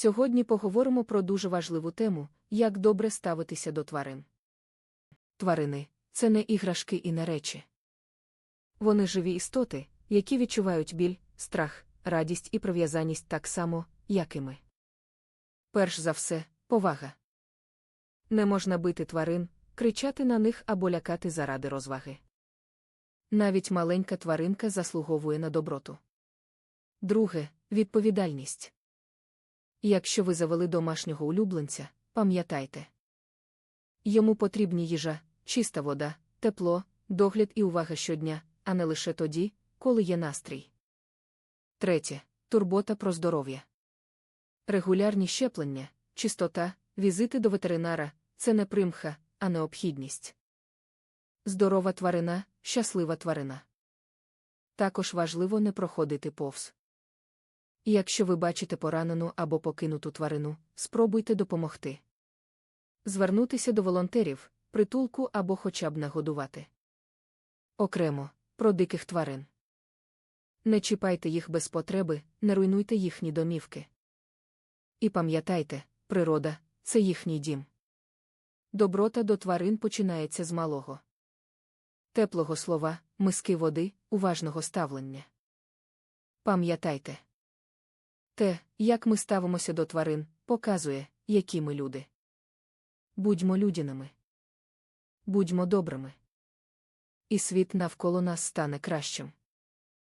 Сьогодні поговоримо про дуже важливу тему, як добре ставитися до тварин. Тварини це не іграшки і не речі. Вони живі істоти, які відчувають біль, страх, радість і прив'язаність так само, як і ми. Перш за все, повага. Не можна бити тварин, кричати на них або лякати заради розваги. Навіть маленька тваринка заслуговує на доброту. Друге відповідальність. Якщо ви завели домашнього улюбленця, пам'ятайте. Йому потрібні їжа, чиста вода, тепло, догляд і увага щодня, а не лише тоді, коли є настрій. Третє турбота про здоров'я. Регулярні щеплення, чистота, візити до ветеринара це не примха, а необхідність. Здорова тварина, щаслива тварина. Також важливо не проходити повз. Якщо ви бачите поранену або покинуту тварину, спробуйте допомогти. Звернутися до волонтерів, притулку або хоча б нагодувати. Окремо, про диких тварин. Не чіпайте їх без потреби, не руйнуйте їхні домівки. І пам'ятайте, природа це їхній дім. Доброта до тварин починається з малого. Теплого слова, миски води, уважного ставлення. Пам'ятайте. Те, як ми ставимося до тварин, показує, які ми люди. Будьмо людяними. Будьмо добрими. І світ навколо нас стане кращим.